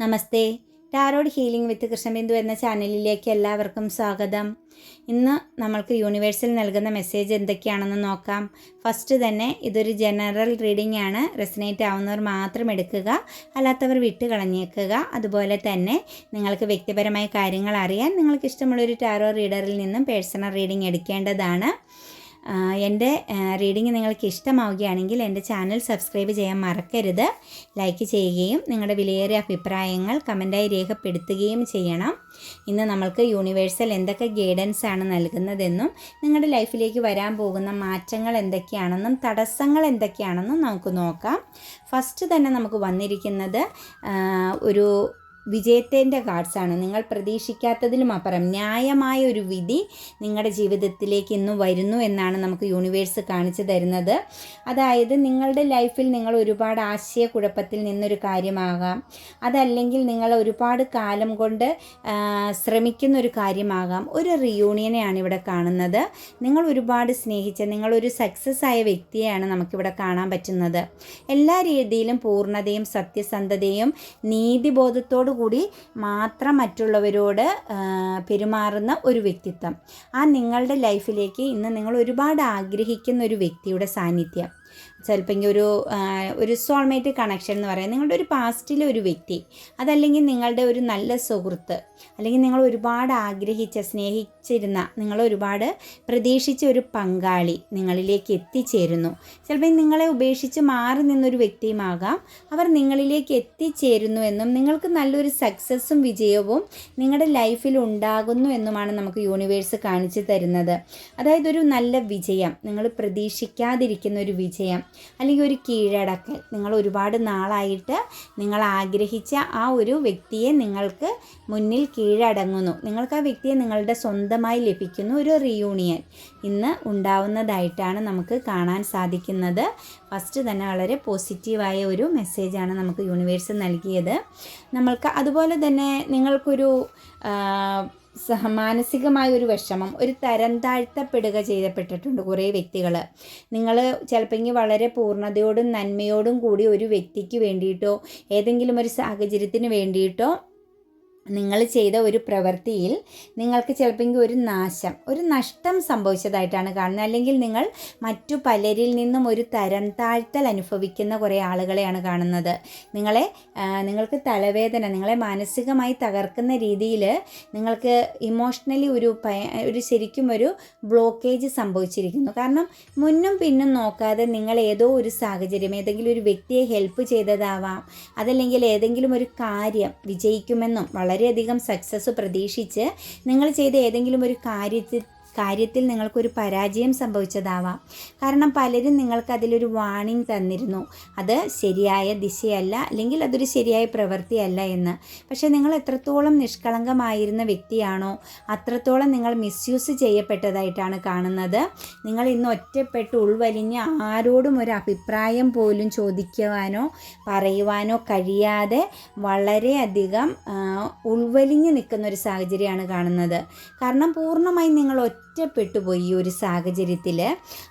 Namaste. Tarot healing with Krishnabindu എന്ന ചാനലിലേക്ക് എല്ലാവർക്കും സ്വാഗതം. ഇന്ന് നമ്മൾക്ക് യൂണിവേഴ്സിൽ നൽകുന്ന മെസ്സേജ് എന്തൊക്കെയാണെന്ന് നോക്കാം. ഫസ്റ്റ് തന്നെ ഇതൊരു ജനറൽ റീഡിംഗ് ആണ്. റെസിനേറ്റ് ആവുന്നവർ മാത്രം എടുക്കുക അല്ലാത്തവർ വിട്ട് കളഞ്ഞേക്കുക. അതുപോലെ തന്നെ നിങ്ങൾക്ക് വ്യക്തിപരമായ കാര്യങ്ങൾ അറിയാൻ നിങ്ങൾക്ക് ഇഷ്ടമുള്ളൊരു ടാറോ റീഡറിൽ നിന്നും പേഴ്സണൽ റീഡിംഗ് എടുക്കേണ്ടതാണ്. എന്റെ റീഡിംഗ് നിങ്ങൾക്ക് ഇഷ്ടമാവുകയാണെങ്കിൽ എന്റെ ചാനൽ സബ്സ്ക്രൈബ് ചെയ്യാൻ മറക്കരുത്. ലൈക്ക് ചെയ്യുകയും നിങ്ങളുടെ വിലയേറിയ അഭിപ്രായങ്ങൾ കമന്റായി രേഖപ്പെടുത്തുകയും ചെയ്യണം. ഇന്ന് നമ്മൾക്ക് യൂണിവേഴ്സൽ എന്തൊക്കെ ഗൈഡൻസ് ആണ് നൽകുന്നതെന്നും നിങ്ങളുടെ ലൈഫിലേക്ക് വരാൻ പോകുന്ന മാറ്റങ്ങൾ എന്തൊക്കെയാണെന്നും തടസ്സങ്ങൾ എന്തൊക്കെയാണെന്നും നമുക്ക് നോക്കാം. ഫസ്റ്റ് തന്നെ നമുക്ക് വന്നിരിക്കുന്നത് ഒരു വിജയത്തിന്റെ കാർഡ്സാണ് നിങ്ങൾ പ്രതീക്ഷിക്കാത്തതിലും അപ്പുറം. ന്യായമായ ഒരു വിധി നിങ്ങളുടെ ജീവിതത്തിലേക്ക് ഇന്ന് വരുന്നു എന്നാണ് നമുക്ക് യൂണിവേഴ്സ് കാണിച്ചു തരുന്നത്. അതായത് നിങ്ങളുടെ ലൈഫിൽ നിങ്ങൾ ഒരുപാട് ആശയക്കുഴപ്പത്തിൽ നിന്നൊരു കാര്യമാകാം. അതല്ലെങ്കിൽ നിങ്ങൾ ഒരുപാട് കാലം കൊണ്ട് ശ്രമിക്കുന്ന ഒരു കാര്യമാകാം. ഒരു റിയൂണിയനെയാണ് ഇവിടെ കാണുന്നത്. നിങ്ങൾ ഒരുപാട് സ്നേഹിച്ച നിങ്ങളൊരു സക്സസ് ആയ വ്യക്തിയെയാണ് നമുക്കിവിടെ കാണാൻ പറ്റുന്നത്. എല്ലാ രീതിയിലും പൂർണതയും സത്യസന്ധതയും നീതിബോധത്തോടു കൂടി മാത്രം മറ്റുള്ളവരോട് പെരുമാറുന്ന ഒരു വ്യക്തിത്വം. ആ നിങ്ങളുടെ ലൈഫിലേക്ക് ഇന്ന് നിങ്ങൾ ഒരുപാട് ആഗ്രഹിക്കുന്ന ഒരു വ്യക്തിയുടെ സാന്നിധ്യം. ചിലപ്പോൾ ഒരു ഒരു സോൾമേറ്റ് കണക്ഷൻ എന്ന് പറയാം. നിങ്ങളുടെ ഒരു പാസ്റ്റിലെ ഒരു വ്യക്തി. അതല്ലെങ്കിൽ നിങ്ങളുടെ ഒരു നല്ല സുഹൃത്ത്. അല്ലെങ്കിൽ നിങ്ങൾ ഒരുപാട് ആഗ്രഹിച്ച സ്നേഹിച്ചിരുന്ന നിങ്ങൾ ഒരുപാട് പ്രതീക്ഷിച്ച ഒരു പങ്കാളി നിങ്ങളിലേക്ക് എത്തിച്ചേരുന്നു. ചിലപ്പോൾ നിങ്ങളെ ഉപേക്ഷിച്ച് മാറി നിന്നൊരു വ്യക്തിയുമാകാം. അവർ നിങ്ങളിലേക്ക് എത്തിച്ചേരുന്നു എന്നും നിങ്ങൾക്ക് നല്ലൊരു സക്സസ്സും വിജയവും നിങ്ങളുടെ ലൈഫിൽ ഉണ്ടാകുന്നു എന്നുമാണ് നമുക്ക് യൂണിവേഴ്സ് കാണിച്ചു തരുന്നത്. അതായത് ഒരു നല്ല വിജയം നിങ്ങൾ പ്രതീക്ഷിക്കാതിരിക്കുന്ന ഒരു വിജയം അല്ലെങ്കിൽ ഒരു കീഴടക്കൽ. നിങ്ങൾ ഒരുപാട് നാളായിട്ട് നിങ്ങൾ ആഗ്രഹിച്ച ആ ഒരു വ്യക്തിയെ നിങ്ങൾക്ക് മുന്നിൽ കീഴടങ്ങുന്നു. നിങ്ങൾക്ക് ആ വ്യക്തിയെ നിങ്ങളുടെ സ്വന്തമായി ലഭിക്കുന്ന ഒരു റിയൂണിയൻ ഇന്ന് ഉണ്ടാവുന്നതായിട്ടാണ് നമുക്ക് കാണാൻ സാധിക്കുന്നത്. ഫസ്റ്റ് തന്നെ വളരെ പോസിറ്റീവായ ഒരു മെസ്സേജാണ് നമുക്ക് യൂണിവേഴ്സ് നൽകിയത്. നമ്മൾക്ക് അതുപോലെ തന്നെ നിങ്ങൾക്കൊരു മാനസികമായ ഒരു വിഷമം ഒരു തരം താഴ്ത്തപ്പെടുക ചെയ്യപ്പെട്ടിട്ടുണ്ട് കുറേ വ്യക്തികൾ. നിങ്ങൾ ചിലപ്പോൾ വളരെ പൂർണതയോടും നന്മയോടും കൂടി ഒരു വ്യക്തിക്ക് വേണ്ടിയിട്ടോ ഏതെങ്കിലും ഒരു സാഹചര്യത്തിന് വേണ്ടിയിട്ടോ നിങ്ങൾ ചെയ്ത ഒരു പ്രവൃത്തിയിൽ നിങ്ങൾക്ക് ചിലപ്പോൾ ഒരു നാശം ഒരു നഷ്ടം സംഭവിച്ചതായിട്ടാണ് കാണുന്നത്. അല്ലെങ്കിൽ നിങ്ങൾ മറ്റു പലരിൽ നിന്നും ഒരു തരം താഴ്ത്തൽ അനുഭവിക്കുന്ന കുറേ ആളുകളെയാണ് കാണുന്നത്. നിങ്ങളെ നിങ്ങൾക്ക് തലവേദന നിങ്ങളെ മാനസികമായി തകർക്കുന്ന രീതിയിൽ നിങ്ങൾക്ക് ഇമോഷണലി ഒരു ഒരു ശരിക്കും ഒരു ബ്ലോക്കേജ് സംഭവിച്ചിരിക്കുന്നു. കാരണം മുന്നും പിന്നും നോക്കാതെ നിങ്ങൾ ഏതോ ഒരു സാഹചര്യം ഏതെങ്കിലും ഒരു വ്യക്തിയെ ഹെൽപ്പ് ചെയ്തതാവാം അതല്ലെങ്കിൽ ഏതെങ്കിലും ഒരു കാര്യം വിജയിക്കുമെന്നും വളരെയധികം സക്സസ് പ്രതീക്ഷിച്ച് നിങ്ങൾ ചെയ്ത ഏതെങ്കിലും ഒരു കാര്യത്തിൽ കാര്യത്തിൽ നിങ്ങൾക്കൊരു പരാജയം സംഭവിച്ചതാവാം. കാരണം പലരും നിങ്ങൾക്ക് അതിലൊരു വാണിംഗ് തന്നിരുന്നു. അത് ശരിയായ ദിശയല്ല അല്ലെങ്കിൽ അതൊരു ശരിയായ പ്രവൃത്തിയല്ല എന്ന്. പക്ഷേ നിങ്ങൾ എത്രത്തോളം നിഷ്കളങ്കമായിരുന്ന വ്യക്തിയാണോ അത്രത്തോളം നിങ്ങൾ മിസ്യൂസ് ചെയ്യപ്പെട്ടതായിട്ടാണ് കാണുന്നത്. നിങ്ങൾ ഇന്ന് ഒറ്റപ്പെട്ട് ഉൾവലിഞ്ഞ് ആരോടും ഒരു അഭിപ്രായം പോലും ചോദിക്കുവാനോ പറയുവാനോ കഴിയാതെ വളരെയധികം ഉൾവലിഞ്ഞ് നിൽക്കുന്ന ഒരു സാഹചര്യമാണ് കാണുന്നത്. കാരണം പൂർണമായും നിങ്ങൾ ഒറ്റപ്പെട്ടു പോയി ഈ ഒരു സാഹചര്യത്തിൽ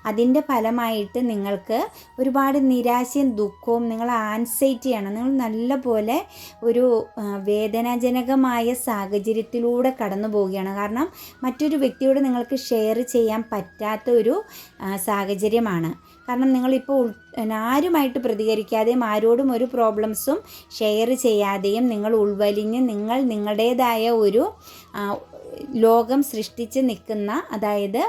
അതിന്റെ ഫലമായിട്ട് നിങ്ങൾക്ക് ഒരുപാട് നിരാശയും ദുഃഖവും നിങ്ങൾ ആൻസൈറ്റിയാണ് നിങ്ങൾ നല്ല പോലെ ഒരു വേദനാജനകമായ സാഹചര്യത്തിലൂടെ കടന്നു പോവുകയാണ് കാരണം മറ്റൊരു വ്യക്തിയോട് നിങ്ങൾക്ക് ഷെയർ ചെയ്യാൻ പറ്റാത്ത ഒരു സാഹചര്യമാണ്. കാരണം നിങ്ങളിപ്പോൾ ഉൾ ആരുമായിട്ട് പ്രതികരിക്കാതെയും ആരോടും ഒരു പ്രോബ്ലംസും ഷെയർ ചെയ്യാതെയും നിങ്ങൾ ഉൾവലിഞ്ഞ് നിങ്ങൾ നിങ്ങളുടേതായ ഒരു ലോകം സൃഷ്ടിച്ച് നിൽക്കുന്ന അതായത്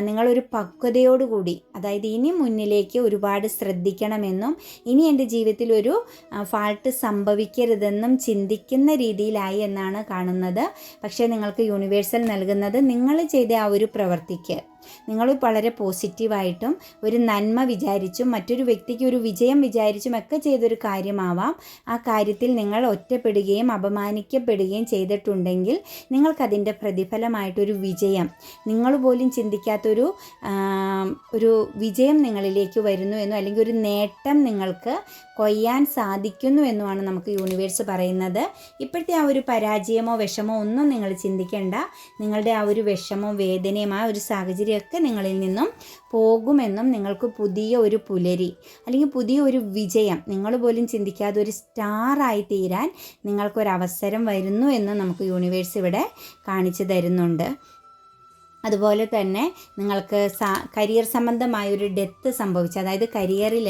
നിങ്ങളൊരു പക്വതയോടുകൂടി അതായത് ഇനി മുന്നിലേക്ക് ഒരുപാട് ശ്രദ്ധിക്കണമെന്നും ഇനി എന്റെ ജീവിതത്തിൽ ഒരു ഫാൾട്ട് സംഭവിക്കരുതെന്നും ചിന്തിക്കുന്ന രീതിയിലായി എന്നാണ് കാണുന്നത്. പക്ഷേ നിങ്ങൾക്ക് യൂണിവേഴ്സൽ നൽകുന്നത് നിങ്ങൾ ചെയ്ത ആ ഒരു പ്രവൃത്തിക്ക് നിങ്ങൾ വളരെ പോസിറ്റീവായിട്ടും ഒരു നന്മ വിചാരിച്ചും മറ്റൊരു വ്യക്തിക്ക് ഒരു വിജയം വിചാരിച്ചും ഒക്കെ ചെയ്തൊരു കാര്യമാവാം. ആ കാര്യത്തിൽ നിങ്ങൾ ഒറ്റപ്പെടുകയും അപമാനിക്കപ്പെടുകയും ചെയ്തിട്ടുണ്ടെങ്കിൽ നിങ്ങൾക്കതിന്റെ പ്രതിഫലമായിട്ടൊരു വിജയം നിങ്ങൾ പോലും ചിന്തിക്കാത്തൊരു ഒരു വിജയം നിങ്ങളിലേക്ക് വരുന്നു എന്നോ അല്ലെങ്കിൽ ഒരു നേട്ടം നിങ്ങൾക്ക് കൊയ്യാൻ സാധിക്കുന്നു എന്നുമാണ് നമുക്ക് യൂണിവേഴ്സ് പറയുന്നത്. ഇപ്പോഴത്തെ ആ ഒരു പരാജയമോ വിഷമോ ഒന്നും നിങ്ങൾ ചിന്തിക്കേണ്ട. നിങ്ങളുടെ ആ ഒരു വിഷമോ വേദനയും ആ ഒരു സാഹചര്യം നെഗറ്റിവിറ്റിയൊക്കെ നിങ്ങളിൽ നിന്നും പോകുമെന്നും നിങ്ങൾക്ക് പുതിയ ഒരു പുലരി അല്ലെങ്കിൽ പുതിയ ഒരു വിജയം നിങ്ങൾ പോലും ചിന്തിക്കാതെ ഒരു സ്റ്റാറായി തീരാൻ നിങ്ങൾക്കൊരവസരം വരുന്നു എന്ന് നമുക്ക് യൂണിവേഴ്സ് ഇവിടെ കാണിച്ചു തരുന്നുണ്ട്. അതുപോലെ തന്നെ നിങ്ങൾക്ക് കരിയർ സംബന്ധമായ ഒരു ഡെത്ത് സംഭവിച്ചു. അതായത് കരിയറിൽ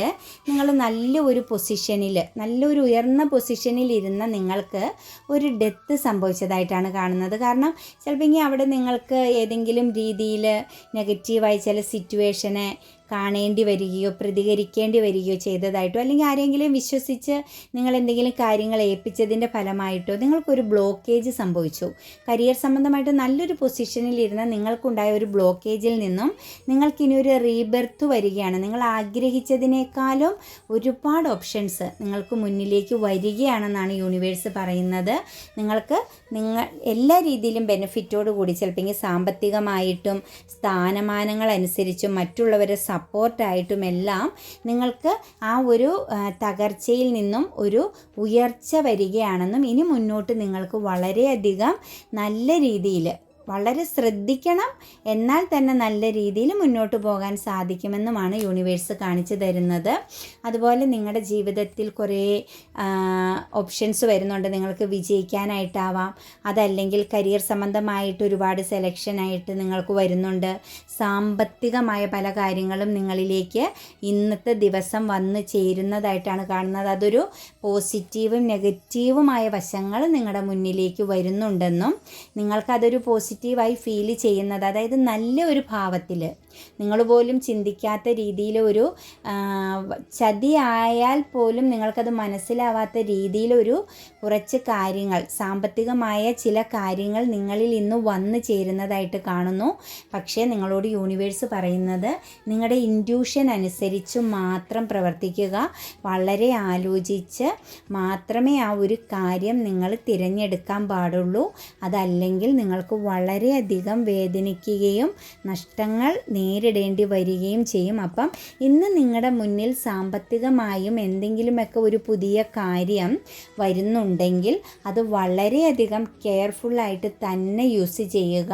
നിങ്ങൾ നല്ല ഒരു പൊസിഷനിൽ നല്ലൊരു ഉയർന്ന പൊസിഷനിൽ ഇരുന്ന നിങ്ങൾക്ക് ഒരു ഡെത്ത് സംഭവിച്ചതായിട്ടാണ് കാണുന്നത്. കാരണം ചിലപ്പോൾ അവിടെ നിങ്ങൾക്ക് ഏതെങ്കിലും രീതിയിൽ നെഗറ്റീവായി ചില സിറ്റുവേഷനെ കാണേണ്ടി വരികയോ പ്രതികരിക്കേണ്ടി വരികയോ ചെയ്തതായിട്ടോ അല്ലെങ്കിൽ ആരെങ്കിലും വിശ്വസിച്ച് നിങ്ങൾ എന്തെങ്കിലും കാര്യങ്ങൾ ഏൽപ്പിച്ചതിന്റെ ഫലമായിട്ടോ നിങ്ങൾക്കൊരു ബ്ലോക്കേജ് സംഭവിച്ചു. കരിയർ സംബന്ധമായിട്ട് നല്ലൊരു പൊസിഷനിൽ ഇരുന്ന നിങ്ങൾക്കുണ്ടായ ഒരു ബ്ലോക്കേജിൽ നിന്നും നിങ്ങൾക്കിനി ഒരു റീബെർത്ത് വരികയാണ്. നിങ്ങൾ ആഗ്രഹിച്ചതിനേക്കാളും ഒരുപാട് ഓപ്ഷൻസ് നിങ്ങൾക്ക് മുന്നിലേക്ക് വരികയാണെന്നാണ് യൂണിവേഴ്സ് പറയുന്നത്. നിങ്ങൾക്ക് നിങ്ങൾ എല്ലാ രീതിയിലും ബെനിഫിറ്റോട് കൂടി ചിലപ്പോൾ സാമ്പത്തികമായിട്ടും സ്ഥാനമാനങ്ങൾ അനുസരിച്ചും മറ്റുള്ളവരെ സപ്പോർട്ടായിട്ടുമെല്ലാം നിങ്ങൾക്ക് ആ ഒരു തകർച്ചയിൽ നിന്നും ഒരു ഉയർച്ച വരികയാണെന്നും ഇനി മുന്നോട്ട് നിങ്ങൾക്ക് വളരെയധികം നല്ല രീതിയിൽ വളരെ ശ്രദ്ധിക്കണം. എന്നാൽ തന്നെ നല്ല രീതിയിൽ മുന്നോട്ട് പോകാൻ സാധിക്കുമെന്നുമാണ് യൂണിവേഴ്സ് കാണിച്ചു തരുന്നത്. അതുപോലെ നിങ്ങളുടെ ജീവിതത്തിൽ കുറേ ഓപ്ഷൻസ് വരുന്നുണ്ട്. നിങ്ങൾക്ക് വിജയിക്കാനായിട്ടാവാം. അതല്ലെങ്കിൽ കരിയർ സംബന്ധമായിട്ട് ഒരുപാട് സെലക്ഷൻ ആയിട്ട് നിങ്ങൾക്ക് വരുന്നുണ്ട്. സാമ്പത്തികമായ പല കാര്യങ്ങളും നിങ്ങളിലേക്ക് ഇന്നത്തെ ദിവസം വന്ന് ചേരുന്നതായിട്ടാണ് കാണുന്നത്. അതൊരു പോസിറ്റീവും നെഗറ്റീവുമായ വശങ്ങൾ നിങ്ങളുടെ മുന്നിലേക്ക് വരുന്നുണ്ടെന്നും നിങ്ങൾക്കതൊരു പോസിറ്റീവായി ഫീൽ ചെയ്യുന്നത് അതായത് നല്ല ഒരു ഭാവത്തിൽ നിങ്ങൾ പോലും ചിന്തിക്കാത്ത രീതിയിൽ ഒരു ചതിയായാൽ പോലും നിങ്ങൾക്കത് മനസ്സിലാവാത്ത രീതിയിലൊരു കുറച്ച് കാര്യങ്ങൾ സാമ്പത്തികമായ ചില കാര്യങ്ങൾ നിങ്ങളിൽ ഇന്ന് വന്നു ചേരുന്നതായിട്ട് കാണുന്നു. പക്ഷേ നിങ്ങളോട് യൂണിവേഴ്സ് പറയുന്നത് നിങ്ങളുടെ ഇൻഡ്യൂഷൻ അനുസരിച്ച് മാത്രം പ്രവർത്തിക്കുക വളരെ ആലോചിച്ച് മാത്രമേ ആ ഒരു കാര്യം നിങ്ങൾ തിരഞ്ഞെടുക്കാൻ പാടുള്ളൂ. അതല്ലെങ്കിൽ നിങ്ങൾക്ക് വളരെയധികം വേദനിക്കുകയും നഷ്ടങ്ങൾ നേരിടേണ്ടി വരികയും ചെയ്യും. അപ്പം ഇന്ന് നിങ്ങളുടെ മുന്നിൽ സാമ്പത്തികമായും എന്തെങ്കിലുമൊക്കെ ഒരു പുതിയ കാര്യം വരുന്നുണ്ടെങ്കിൽ അത് വളരെയധികം കെയർഫുള്ളായിട്ട് തന്നെ യൂസ് ചെയ്യുക.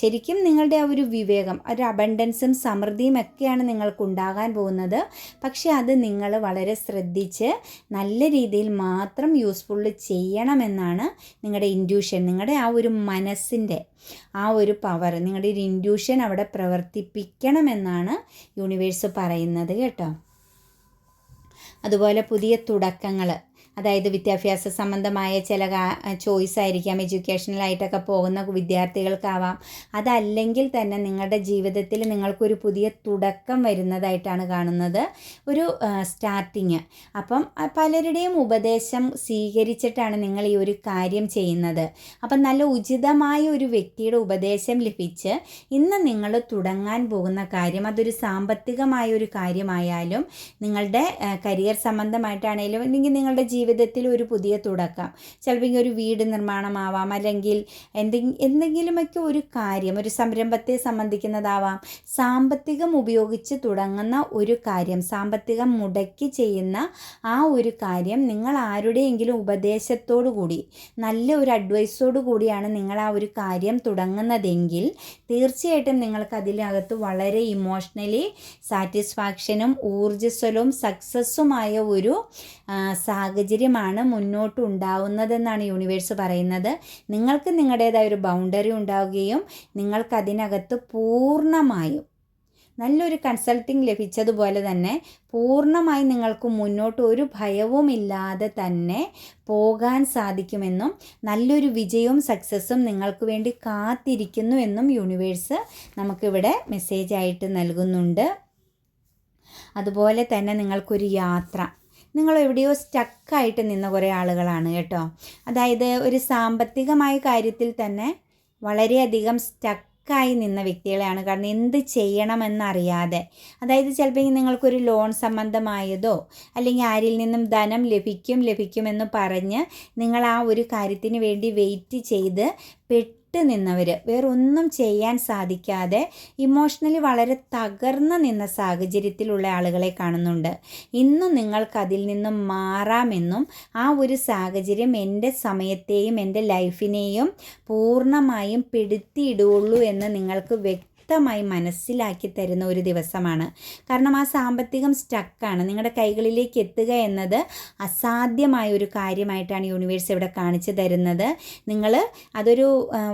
ശരിക്കും നിങ്ങളുടെ ആ ഒരു വിവേകം ഒരു അബണ്ടൻസും സമൃദ്ധിയും ഒക്കെയാണ് നിങ്ങൾക്ക് ഉണ്ടാകാൻ പോകുന്നത്. പക്ഷേ അത് നിങ്ങൾ വളരെ ശ്രദ്ധിച്ച് നല്ല രീതിയിൽ മാത്രം യൂസ്ഫുള്ള് ചെയ്യണമെന്നാണ് നിങ്ങളുടെ ഇൻഡ്യൂഷൻ നിങ്ങളുടെ ആ ഒരു മനസ്സിന്റെ ആ ഒരു പവർ നിങ്ങളുടെ ഒരു ഇൻഡ്യൂഷൻ അവിടെ പ്രവർത്തിപ്പിക്കണമെന്നാണ് യൂണിവേഴ്സ് പറയുന്നത് കേട്ടോ. അതുപോലെ പുതിയ തുടക്കങ്ങൾ അതായത് വിദ്യാഭ്യാസ സംബന്ധമായ ചില ചോയ്സ് ആയിരിക്കാം എഡ്യൂക്കേഷണലായിട്ടൊക്കെ പോകുന്ന വിദ്യാർത്ഥികൾക്കാവാം. അതല്ലെങ്കിൽ തന്നെ നിങ്ങളുടെ ജീവിതത്തിൽ നിങ്ങൾക്കൊരു പുതിയ തുടക്കം വരുന്നതായിട്ടാണ് കാണുന്നത്. ഒരു സ്റ്റാർട്ടിങ് അപ്പം പലരുടെയും ഉപദേശം സ്വീകരിച്ചിട്ടാണ് നിങ്ങൾ ഈ ഒരു കാര്യം ചെയ്യുന്നത്. അപ്പം നല്ല ഉചിതമായ ഒരു വ്യക്തിയുടെ ഉപദേശം ലഭിച്ച് ഇന്ന് നിങ്ങൾ തുടങ്ങാൻ പോകുന്ന കാര്യം അതൊരു സാമ്പത്തികമായ ഒരു കാര്യമായാലും നിങ്ങളുടെ കരിയർ സംബന്ധമായിട്ടാണെങ്കിലും അല്ലെങ്കിൽ നിങ്ങളുടെ ജീവിതത്തിൽ ഒരു പുതിയ തുടക്കം. ചിലപ്പോൾ ഒരു വീട് നിർമ്മാണമാവാം അല്ലെങ്കിൽ എന്തെങ്കിലും എന്തെങ്കിലുമൊക്കെ ഒരു കാര്യം ഒരു സംരംഭത്തെ സംബന്ധിക്കുന്നതാവാം. സാമ്പത്തികം ഉപയോഗിച്ച് തുടങ്ങുന്ന ഒരു കാര്യം സാമ്പത്തികം മുടക്കി ചെയ്യുന്ന ആ ഒരു കാര്യം നിങ്ങൾ ആരുടെയെങ്കിലും ഉപദേശത്തോടു കൂടി നല്ല ഒരു അഡ്വൈസോടു കൂടിയാണ് നിങ്ങൾ ആ ഒരു കാര്യം തുടങ്ങുന്നതെങ്കിൽ തീർച്ചയായിട്ടും നിങ്ങൾക്ക് അതിനകത്ത് വളരെ ഇമോഷണലി സാറ്റിസ്ഫാക്ഷനും ഊർജസ്വലവും സക്സസ്സുമായ ഒരു സാഹചര്യമാണ് മുന്നോട്ട് ഉണ്ടാവുന്നതെന്നാണ് യൂണിവേഴ്സ് പറയുന്നത്. നിങ്ങൾക്ക് നിങ്ങളുടേതായ ഒരു ബൗണ്ടറി ഉണ്ടാവുകയും നിങ്ങൾക്കതിനകത്ത് പൂർണമായും നല്ലൊരു കൺസൾട്ടിങ് ലഭിച്ചതുപോലെ തന്നെ പൂർണമായി നിങ്ങൾക്ക് മുന്നോട്ട് ഒരു ഭയവും ഇല്ലാതെ തന്നെ പോകാൻ സാധിക്കുമെന്നും നല്ലൊരു വിജയവും സക്സസ്സും നിങ്ങൾക്ക് വേണ്ടി കാത്തിരിക്കുന്നു എന്നും യൂണിവേഴ്സ് നമുക്കിവിടെ മെസ്സേജായിട്ട് നൽകുന്നുണ്ട്. അതുപോലെ തന്നെ നിങ്ങൾക്കൊരു യാത്ര നിങ്ങൾ എവിടെയോ സ്റ്റക്കായിട്ട് നിന്ന കുറേ ആളുകളാണ് കേട്ടോ. അതായത് ഒരു സാമ്പത്തികമായ കാര്യത്തിൽ തന്നെ വളരെയധികം സ്റ്റക്ക് സ്റ്റക്കായി നിന്ന വ്യക്തികളെയാണ്. കാരണം എന്ത് ചെയ്യണമെന്നറിയാതെ. അതായത് ചിലപ്പോൾ നിങ്ങൾക്കൊരു ലോൺ സംബന്ധമായതോ അല്ലെങ്കിൽ ആരിൽ നിന്നും ധനം ലഭിക്കും ലഭിക്കുമെന്ന് പറഞ്ഞ് നിങ്ങൾ ആ ഒരു കാര്യത്തിന് വേണ്ടി വെയിറ്റ് ചെയ്ത് പെട്ട് നിന്നവർ വേറൊന്നും ചെയ്യാൻ സാധിക്കാതെ ഇമോഷണലി വളരെ തകർന്ന് നിന്ന സാഹചര്യത്തിലുള്ള ആളുകളെ കാണുന്നുണ്ട്. ഇന്നും നിങ്ങൾക്കതിൽ നിന്നും മാറാമെന്നും ആ ഒരു സാഹചര്യം എന്റെ സമയത്തെയും എന്റെ ലൈഫിനെയും പൂർണമായും പെടുത്തിയിടുകയുള്ളൂ എന്ന് നിങ്ങൾക്ക് വ്യക്തി വ്യക്തമായി മനസ്സിലാക്കി തരുന്ന ഒരു ദിവസമാണ്. കാരണം ആ സാമ്പത്തികം സ്റ്റക്കാണ്. നിങ്ങളുടെ കൈകളിലേക്ക് എത്തുക എന്നത് അസാധ്യമായ ഒരു കാര്യമായിട്ടാണ് യൂണിവേഴ്സ് ഇവിടെ കാണിച്ചു തരുന്നത്. നിങ്ങൾ അതൊരു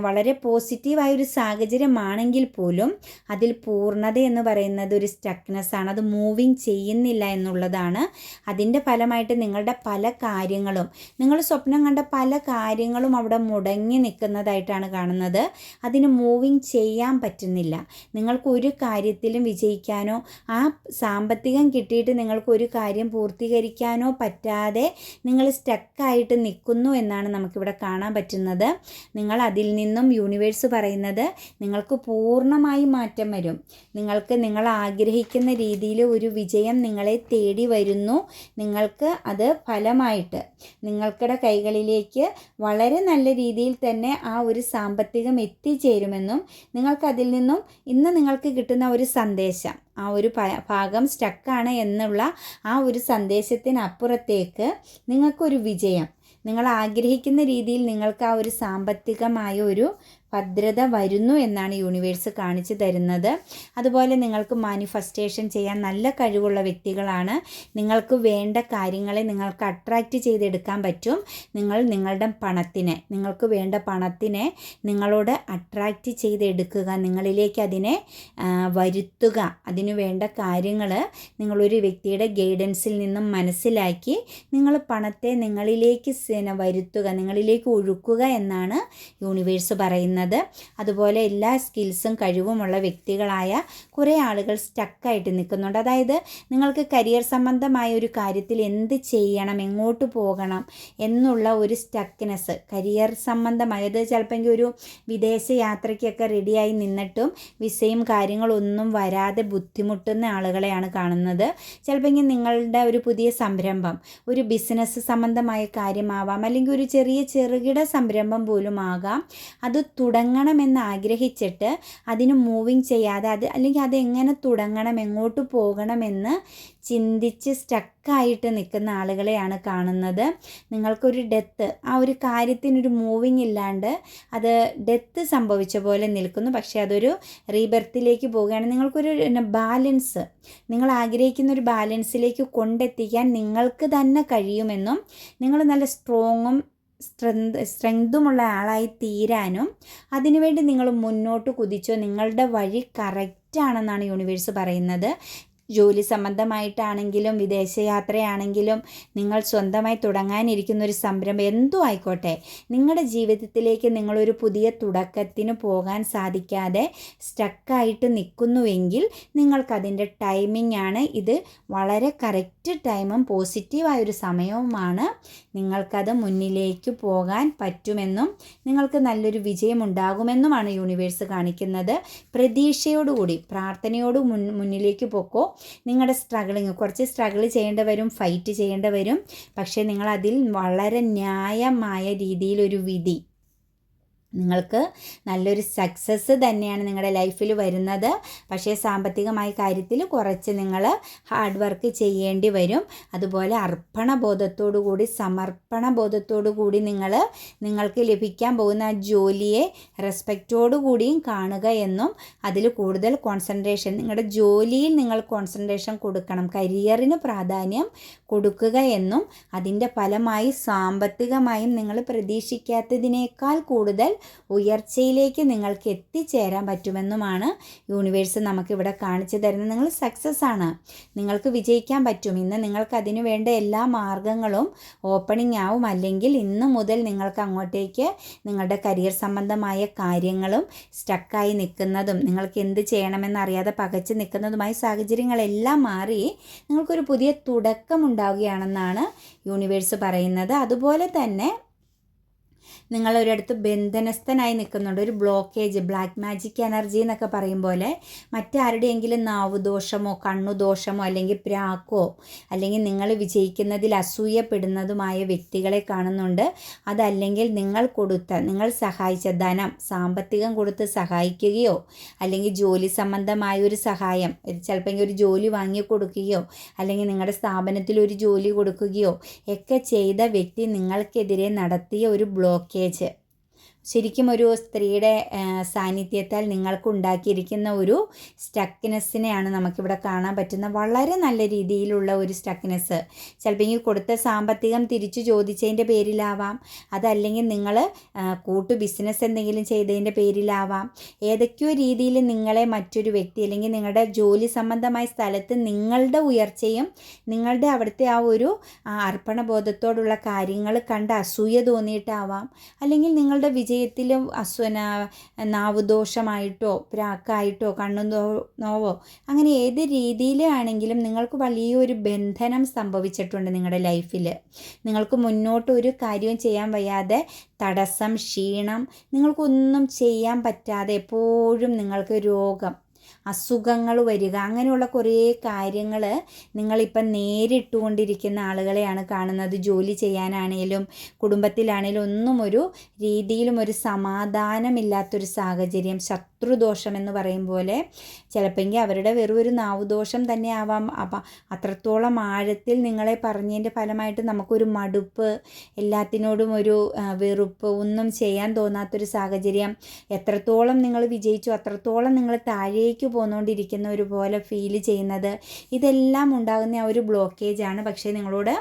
വളരെ വളരെ പോസിറ്റീവായൊരു സാഹചര്യമാണെങ്കിൽ പോലും അതിൽ പൂർണത എന്ന് പറയുന്നത് ഒരു സ്റ്റക്നെസ് ആണ്. അത് മൂവിങ് ചെയ്യുന്നില്ല എന്നുള്ളതാണ്. അതിന്റെ ഫലമായിട്ട് നിങ്ങളുടെ പല കാര്യങ്ങളും നിങ്ങൾ സ്വപ്നം കണ്ട പല കാര്യങ്ങളും അവിടെ മുടങ്ങി നിൽക്കുന്നതായിട്ടാണ് കാണുന്നത്. അതിന് മൂവിങ് ചെയ്യാൻ പറ്റുന്നില്ല. നിങ്ങൾക്ക് ഒരു കാര്യത്തിലും വിജയിക്കാനോ ആ സാമ്പത്തികം കിട്ടിയിട്ട് നിങ്ങൾക്ക് ഒരു കാര്യം പൂർത്തീകരിക്കാനോ പറ്റാതെ നിങ്ങൾ സ്റ്റക്കായിട്ട് നിൽക്കുന്നു എന്നാണ് നമുക്കിവിടെ കാണാൻ പറ്റുന്നത്. നിങ്ങൾ അതിൽ നിന്നും യൂണിവേഴ്സ് പറയുന്നത് നിങ്ങൾക്ക് പൂർണമായി മാറ്റം വരും. നിങ്ങൾക്ക് നിങ്ങൾ ആഗ്രഹിക്കുന്ന രീതിയിൽ ഒരു വിജയം നിങ്ങളെ തേടി വരുന്നു. നിങ്ങൾക്ക് അത് ഫലമായിട്ട്. നിങ്ങൾക്കുടെ കൈകളിലേക്ക് വളരെ നല്ല രീതിയിൽ തന്നെ ആ ഒരു സാമ്പത്തികം എത്തിച്ചേരുമെന്നും നിങ്ങൾക്കതിൽ നിന്നും ഇന്ന് നിങ്ങൾക്ക് കിട്ടുന്ന ഒരു സന്ദേശം ആ ഒരു ഭാഗം സ്റ്റക്കാണ് എന്നുള്ള ആ ഒരു സന്ദേശത്തിനപ്പുറത്തേക്ക് നിങ്ങൾക്കൊരു വിജയം. നിങ്ങൾ ആഗ്രഹിക്കുന്ന രീതിയിൽ നിങ്ങൾക്ക് ആ ഒരു സാമ്പത്തികമായ ഒരു ഭദ്രത വരുന്നു എന്നാണ് യൂണിവേഴ്സ് കാണിച്ചു തരുന്നത്. അതുപോലെ നിങ്ങൾക്ക് മാനിഫെസ്റ്റേഷൻ ചെയ്യാൻ നല്ല കഴിവുള്ള വ്യക്തികളാണ്. നിങ്ങൾക്ക് വേണ്ട കാര്യങ്ങളെ നിങ്ങൾക്ക് അട്രാക്റ്റ് ചെയ്തെടുക്കാൻ പറ്റും. നിങ്ങൾ നിങ്ങളുടെ പണത്തിനെ നിങ്ങൾക്ക് വേണ്ട പണത്തിനെ നിങ്ങളോട് അട്രാക്റ്റ് ചെയ്തെടുക്കുക നിങ്ങളിലേക്ക് അതിനെ വരുത്തുക. അതിനു വേണ്ട കാര്യങ്ങൾ നിങ്ങളൊരു വ്യക്തിയുടെ ഗൈഡൻസിൽ നിന്നും മനസ്സിലാക്കി നിങ്ങൾ പണത്തെ നിങ്ങളിലേക്ക് വരുത്തുക നിങ്ങളിലേക്ക് ഒഴുക്കുക എന്നാണ് യൂണിവേഴ്സ് പറയുന്നത്. അതുപോലെ എല്ലാ സ്കിൽസും കഴിവുമുള്ള വ്യക്തികളായ കുറേ ആളുകൾ സ്റ്റക്കായിട്ട് നിൽക്കുന്നുണ്ട്. അതായത് നിങ്ങൾക്ക് കരിയർ സംബന്ധമായ ഒരു കാര്യത്തിൽ എന്ത് ചെയ്യണം എങ്ങോട്ട് പോകണം എന്നുള്ള ഒരു സ്റ്റക്നെസ് കരിയർ സംബന്ധമായ അത് ചിലപ്പോൾ ഒരു വിദേശ യാത്രയ്ക്കൊക്കെ റെഡിയായി നിന്നിട്ടും വിസയും കാര്യങ്ങളൊന്നും വരാതെ ബുദ്ധിമുട്ടുന്ന ആളുകളെയാണ് കാണുന്നത്. ചിലപ്പോൾ നിങ്ങളുടെ ഒരു പുതിയ സംരംഭം ഒരു ബിസിനസ് സംബന്ധമായ കാര്യമാവാം അല്ലെങ്കിൽ ഒരു ചെറിയ ചെറുകിട സംരംഭം പോലും ആകാം. അത് തുടങ്ങണമെന്ന് ആഗ്രഹിച്ചിട്ട് അതിന് മൂവിങ് ചെയ്യാതെ അത് അല്ലെങ്കിൽ അത് എങ്ങനെ തുടങ്ങണം എങ്ങോട്ട് പോകണമെന്ന് ചിന്തിച്ച് സ്റ്റക്കായിട്ട് നിൽക്കുന്ന ആളുകളെയാണ് കാണുന്നത്. നിങ്ങൾക്കൊരു ഡെത്ത് ആ ഒരു കാര്യത്തിനൊരു മൂവിങ് ഇല്ലാണ്ട് അത് ഡെത്ത് സംഭവിച്ച പോലെ നിൽക്കുന്നു. പക്ഷേ അതൊരു റീബർത്തിലേക്ക് പോവുകയാണ്. നിങ്ങൾക്കൊരു ബാലൻസ് നിങ്ങൾ ആഗ്രഹിക്കുന്ന ഒരു ബാലൻസിലേക്ക് കൊണ്ടെത്തിക്കാൻ നിങ്ങൾക്ക് തന്നെ കഴിയുമെന്നും നിങ്ങൾ നല്ല സ്ട്രോങ്ങും സ്ട്രെങ്ത് സ്ട്രെങ്തുമുള്ള ആളായി തീരാനും അതിനുവേണ്ടി നിങ്ങൾ മുന്നോട്ട് കുതിച്ചോ നിങ്ങളുടെ വഴി കറക്റ്റ് ആണെന്നാണ് യൂണിവേഴ്സ് പറയുന്നത്. ജോലി സംബന്ധമായിട്ടാണെങ്കിലും വിദേശയാത്രയാണെങ്കിലും നിങ്ങൾ സ്വന്തമായി തുടങ്ങാനിരിക്കുന്ന ഒരു സംരംഭം എന്തു ആയിക്കോട്ടെ. നിങ്ങളുടെ ജീവിതത്തിലേക്ക് നിങ്ങളൊരു പുതിയ തുടക്കത്തിന് പോകാൻ സാധിക്കാതെ സ്റ്റക്കായിട്ട് നിൽക്കുന്നുവെങ്കിൽ നിങ്ങൾക്കതിന്റെ ടൈമിംഗ് ആണ് ഇത് വളരെ കറക്റ്റ് ടൈമും പോസിറ്റീവായൊരു സമയവുമാണ് നിങ്ങൾക്കത് മുന്നിലേക്ക് പോകാൻ പറ്റുമെന്നും നിങ്ങൾക്ക് നല്ലൊരു വിജയം ഉണ്ടാകുമെന്നുമാണ് യൂണിവേഴ്സ് കാണിക്കുന്നത്. പ്രതീക്ഷയോടുകൂടി പ്രാർത്ഥനയോട് മുൻ മുന്നിലേക്ക് പൊക്കോ നിങ്ങളുടെ സ്ട്രഗിളിങ് കുറച്ച് സ്ട്രഗിൾ ചെയ്യേണ്ടി വരും ഫൈറ്റ് ചെയ്യേണ്ടി വരും പക്ഷേ നിങ്ങളതിൽ വളരെ ന്യായമായ രീതിയിലൊരു വിധി നിങ്ങൾക്ക് നല്ലൊരു സക്സസ് തന്നെയാണ് നിങ്ങളുടെ ലൈഫിൽ വരുന്നത്. പക്ഷേ സാമ്പത്തികമായ കാര്യത്തിൽ കുറച്ച് നിങ്ങൾ ഹാർഡ് വർക്ക് ചെയ്യേണ്ടി വരും. അതുപോലെ അർപ്പണ ബോധത്തോടു കൂടി സമർപ്പണ ബോധത്തോടു കൂടി നിങ്ങൾ നിങ്ങൾക്ക് ലഭിക്കാൻ പോകുന്ന ആ ജോലിയെ റെസ്പെക്റ്റോടു കൂടിയും കാണുക എന്നും അതിൽ കൂടുതൽ കോൺസെൻട്രേഷൻ നിങ്ങളുടെ ജോലിയിൽ നിങ്ങൾ കോൺസെൻട്രേഷൻ കൊടുക്കണം. കരിയറിന് പ്രാധാന്യം കൊടുക്കുക എന്നും അതിന്റെ ഫലമായി സാമ്പത്തികമായും നിങ്ങൾ പ്രതീക്ഷിക്കാത്തതിനേക്കാൾ കൂടുതൽ ഉയർച്ചയിലേക്ക് നിങ്ങൾക്ക് എത്തിച്ചേരാൻ പറ്റുമെന്നുമാണ് യൂണിവേഴ്സ് നമുക്കിവിടെ കാണിച്ചു തരുന്നത്. നിങ്ങൾ സക്സസ് ആണ്. നിങ്ങൾക്ക് വിജയിക്കാൻ പറ്റും. ഇന്ന് നിങ്ങൾക്ക് അതിനു വേണ്ട എല്ലാ മാർഗങ്ങളും ഓപ്പണിംഗ് ആവും. അല്ലെങ്കിൽ ഇന്ന് മുതൽ നിങ്ങൾക്ക് അങ്ങോട്ടേക്ക് നിങ്ങളുടെ കരിയർ സംബന്ധമായ കാര്യങ്ങളും സ്റ്റക്കായി നിൽക്കുന്നതും നിങ്ങൾക്ക് എന്ത് ചെയ്യണമെന്നറിയാതെ പകച്ചു നിൽക്കുന്നതുമായ സാഹചര്യങ്ങളെല്ലാം മാറി നിങ്ങൾക്കൊരു പുതിയ തുടക്കം ഉണ്ടാവുകയാണെന്നാണ് യൂണിവേഴ്സ് പറയുന്നത്. അതുപോലെ തന്നെ നിങ്ങൾ ഒരിടത്ത് ബന്ധനസ്ഥനായി നിൽക്കുന്നുണ്ട്. ഒരു ബ്ലോക്കേജ് ബ്ലാക്ക് മാജിക് എനർജി എന്നൊക്കെ പറയും പോലെ മറ്റാരുടെയെങ്കിലും നാവുദോഷമോ കണ്ണുദോഷമോ അല്ലെങ്കിൽ പ്രാക്കോ അല്ലെങ്കിൽ നിങ്ങൾ വിജയിക്കുന്നതിൽ അസൂയപ്പെടുന്നതുമായ വ്യക്തികളെ കാണുന്നുണ്ട്. അതല്ലെങ്കിൽ നിങ്ങൾ കൊടുത്ത നിങ്ങൾ സഹായിച്ച ധനം സാമ്പത്തികം കൊടുത്ത് സഹായിക്കുകയോ അല്ലെങ്കിൽ ജോലി സംബന്ധമായ ഒരു സഹായം ചിലപ്പോൾ ഒരു ജോലി വാങ്ങി കൊടുക്കുകയോ അല്ലെങ്കിൽ നിങ്ങളുടെ സ്ഥാപനത്തിൽ ഒരു ജോലി കൊടുക്കുകയോ ഒക്കെ ചെയ്ത വ്യക്തി നിങ്ങൾക്കെതിരെ നടത്തിയ ഒരു ബ്ലോക്കേജ് свете. ശരിക്കും ഒരു സ്ത്രീയുടെ സാന്നിധ്യത്താൽ നിങ്ങൾക്ക് ഉണ്ടാക്കിയിരിക്കുന്ന ഒരു സ്റ്റക്നെസ്സിനെയാണ് നമുക്കിവിടെ കാണാൻ പറ്റുന്ന വളരെ നല്ല രീതിയിലുള്ള ഒരു സ്റ്റക്നെസ് ചിലപ്പോൾ ഈ കൊടുത്ത സാമ്പത്തികം തിരിച്ചു ചോദിച്ചതിന്റെ പേരിലാവാം. അതല്ലെങ്കിൽ നിങ്ങൾ കൂട്ടു ബിസിനസ് എന്തെങ്കിലും ചെയ്തതിന്റെ പേരിലാവാം. ഏതൊക്കെയോ രീതിയിൽ നിങ്ങളെ മറ്റൊരു വ്യക്തി അല്ലെങ്കിൽ നിങ്ങളുടെ ജോലി സംബന്ധമായ സ്ഥലത്ത് നിങ്ങളുടെ ഉയർച്ചയും നിങ്ങളുടെ അവിടുത്തെ ആ ഒരു അർപ്പണബോധത്തോടുള്ള കാര്യങ്ങൾ കണ്ട് അസൂയ തോന്നിയിട്ടാവാം. അല്ലെങ്കിൽ നിങ്ങളുടെ വിജയത്തിലും അസ്വന നാവുദോഷമായിട്ടോ പ്രാക്കായിട്ടോ കണ്ണു നോവോ അങ്ങനെ ഏത് രീതിയിലാണെങ്കിലും നിങ്ങൾക്ക് വലിയൊരു ബന്ധനം സംഭവിച്ചിട്ടുണ്ട് നിങ്ങളുടെ ലൈഫിൽ നിങ്ങൾക്ക് മുന്നോട്ട് ഒരു കാര്യവും ചെയ്യാൻ വയ്യാതെ തടസ്സം ക്ഷീണം നിങ്ങൾക്കൊന്നും ചെയ്യാൻ പറ്റാതെ എപ്പോഴും നിങ്ങൾക്ക് രോഗം അസുഖങ്ങൾ വരിക അങ്ങനെയുള്ള കുറേ കാര്യങ്ങൾ നിങ്ങളിപ്പം നേരിട്ടുകൊണ്ടിരിക്കുന്ന ആളുകളെയാണ് കാണുന്നത്. ജോലി ചെയ്യാനാണേലും കുടുംബത്തിലാണേലും ഒന്നും ഒരു രീതിയിലും ഒരു സമാധാനമില്ലാത്തൊരു സാഹചര്യം ശത്രുദോഷം എന്ന് പറയും പോലെ ചിലപ്പോഴെങ്കിൽ അവരുടെ വെറും ഒരു നാവുദോഷം തന്നെ ആവാം. അപ്പം അത്രത്തോളം ആഴത്തിൽ നിങ്ങളെ പറഞ്ഞതിന്റെ ഫലമായിട്ട് നമുക്കൊരു മടുപ്പ് എല്ലാത്തിനോടും ഒരു വെറുപ്പ് ഒന്നും ചെയ്യാൻ തോന്നാത്തൊരു സാഹചര്യം. എത്രത്തോളം നിങ്ങൾ വിജയിച്ചു അത്രത്തോളം നിങ്ങൾ താഴേക്ക് പോന്നുകൊണ്ടിരിക്കുന്ന ഒരു പോലെ ഫീൽ ചെയ്യുന്നത്. ഇതെല്ലാം ഉണ്ടാകുന്ന ആ ഒരു ആണ്. പക്ഷേ നിങ്ങളോട്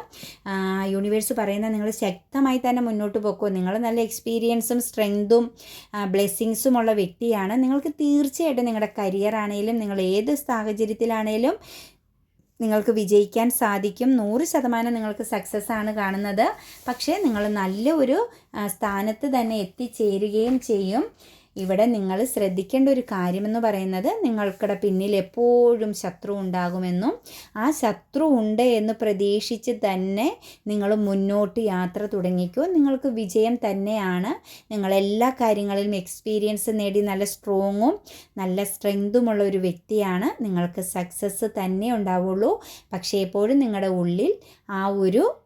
യൂണിവേഴ്സ് പറയുന്നത് നിങ്ങൾ ശക്തമായി തന്നെ മുന്നോട്ട് പോക്കോ. നിങ്ങൾ നല്ല എക്സ്പീരിയൻസും സ്ട്രെങ്തും ബ്ലെസ്സിങ്സും ഉള്ള വ്യക്തിയാണ്. നിങ്ങൾക്ക് തീർച്ചയായിട്ടും നിങ്ങളുടെ കരിയർ ആണെങ്കിലും നിങ്ങൾ ഏത് സാഹചര്യത്തിലാണേലും നിങ്ങൾക്ക് വിജയിക്കാൻ സാധിക്കും. നൂറ് ശതമാനം നിങ്ങൾക്ക് സക്സസ് ആണ് കാണുന്നത്. പക്ഷേ നിങ്ങൾ നല്ല ഒരു സ്ഥാനത്ത് തന്നെ എത്തിച്ചേരുകയും ചെയ്യും. ഇവിടെ നിങ്ങൾ ശ്രദ്ധിക്കേണ്ട ഒരു കാര്യമെന്ന് പറയുന്നത് നിങ്ങൾക്കിടെ പിന്നിൽ എപ്പോഴും ശത്രു ഉണ്ടാകുമെന്നും ആ ശത്രു ഉണ്ട് എന്ന് പ്രതീക്ഷിച്ച് തന്നെ നിങ്ങൾ മുന്നോട്ട് യാത്ര തുടങ്ങിക്കോ. നിങ്ങൾക്ക് വിജയം തന്നെയാണ്. നിങ്ങൾ എല്ലാ കാര്യങ്ങളിലും എക്സ്പീരിയൻസ് നേടി നല്ല സ്ട്രോങ്ങും നല്ല സ്ട്രെങ്തുമുള്ള ഒരു വ്യക്തിയാണ്. നിങ്ങൾക്ക് സക്സസ് തന്നെ ഉണ്ടാവുള്ളൂ. പക്ഷേ എപ്പോഴും നിങ്ങളുടെ ഉള്ളിൽ ആ ഒരു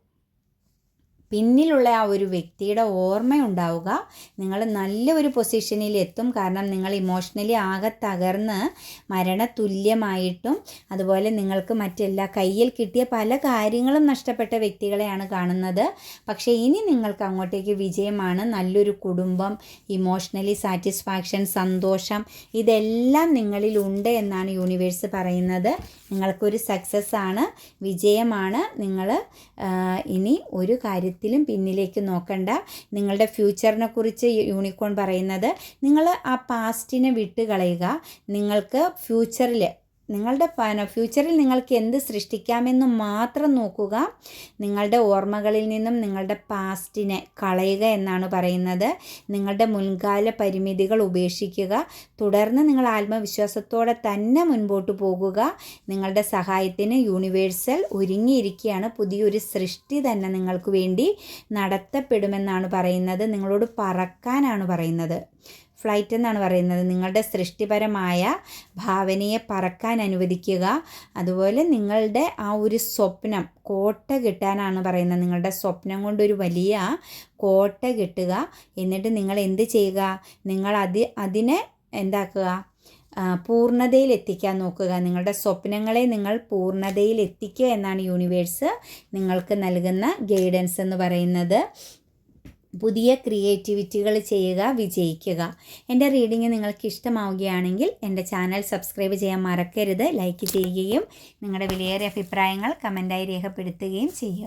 പിന്നിലുള്ള ആ ഒരു വ്യക്തിയുടെ ഓർമ്മയുണ്ടാവുക. നിങ്ങൾ നല്ല ഒരു പൊസിഷനിൽ എത്തും. കാരണം നിങ്ങൾ ഇമോഷണലി ആകെ തകർന്ന് മരണതുല്യമായിട്ടും അതുപോലെ നിങ്ങൾക്ക് മറ്റെല്ലാ കയ്യിൽ കിട്ടിയ പല കാര്യങ്ങളും നഷ്ടപ്പെട്ട വ്യക്തികളെയാണ് കാണുന്നത്. പക്ഷേ ഇനി നിങ്ങൾക്ക് അങ്ങോട്ടേക്ക് വിജയമാണ്. നല്ലൊരു കുടുംബം ഇമോഷണലി സാറ്റിസ്ഫാക്ഷൻ സന്തോഷം ഇതെല്ലാം നിങ്ങളിൽ ഉണ്ട് എന്നാണ് യൂണിവേഴ്സ് പറയുന്നത്. നിങ്ങൾക്കൊരു സക്സസ് ആണ് വിജയമാണ്. നിങ്ങൾ ഇനി ഒരു കാര്യത്തിലും പിന്നിലേക്ക് നോക്കണ്ട. നിങ്ങളുടെ ഫ്യൂച്ചറിനെ കുറിച്ച് യൂണിക്കോൺ പറയുന്നത് നിങ്ങൾ ആ പാസ്റ്റിനെ വിട്ട് കളയുക നിങ്ങൾക്ക് ഫ്യൂച്ചറിൽ നിങ്ങളുടെ ഫ്യൂച്ചറിൽ നിങ്ങൾക്ക് എന്ത് സൃഷ്ടിക്കാമെന്ന് മാത്രം നോക്കുക. നിങ്ങളുടെ ഓർമ്മകളിൽ നിന്നും നിങ്ങളുടെ പാസ്റ്റിനെ കളയുക എന്നാണ് പറയുന്നത്. നിങ്ങളുടെ മുൻകാല പരിമിതികൾ ഉപേക്ഷിക്കുക. തുടർന്ന് നിങ്ങൾ ആത്മവിശ്വാസത്തോടെ തന്നെ മുൻപോട്ട് പോകുക. നിങ്ങളുടെ സഹായത്തിന് യൂണിവേഴ്സൽ ഒരുങ്ങിയിരിക്കുകയാണ്. പുതിയൊരു സൃഷ്ടി തന്നെ നിങ്ങൾക്ക് വേണ്ടി നടത്തപ്പെടുമെന്നാണ് പറയുന്നത്. നിങ്ങളോട് പറക്കാനാണ് പറയുന്നത്. ഫ്ലൈറ്റ് എന്നാണ് പറയുന്നത്. നിങ്ങളുടെ സൃഷ്ടിപരമായ ഭാവനയെ പറക്കാൻ അനുവദിക്കുക. അതുപോലെ നിങ്ങളുടെ ആ ഒരു സ്വപ്നം കോട്ട കിട്ടാനാണ് പറയുന്നത്. നിങ്ങളുടെ സ്വപ്നം കൊണ്ടൊരു വലിയ കോട്ട കിട്ടുക. എന്നിട്ട് നിങ്ങൾ എന്ത് ചെയ്യുക? നിങ്ങൾ അതി അതിനെ എന്താക്കുക? പൂർണതയിൽ എത്തിക്കാൻ നോക്കുക. നിങ്ങളുടെ സ്വപ്നങ്ങളെ നിങ്ങൾ പൂർണതയിൽ എത്തിക്കുക എന്നാണ് യൂണിവേഴ്സ് നിങ്ങൾക്ക് നൽകുന്ന ഗൈഡൻസ് എന്ന് പറയുന്നത്. പുതിയ ക്രിയേറ്റിവിറ്റികൾ ചെയ്യുക വിജയിക്കുക. എന്റെ റീഡിങ് നിങ്ങൾക്ക് ഇഷ്ടമാവുകയാണെങ്കിൽ എന്റെ ചാനൽ സബ്സ്ക്രൈബ് ചെയ്യാൻ മറക്കരുത്. ലൈക്ക് ചെയ്യുകയും നിങ്ങളുടെ വിലയേറിയ അഭിപ്രായങ്ങൾ കമന്റായി രേഖപ്പെടുത്തുകയും ചെയ്യുക.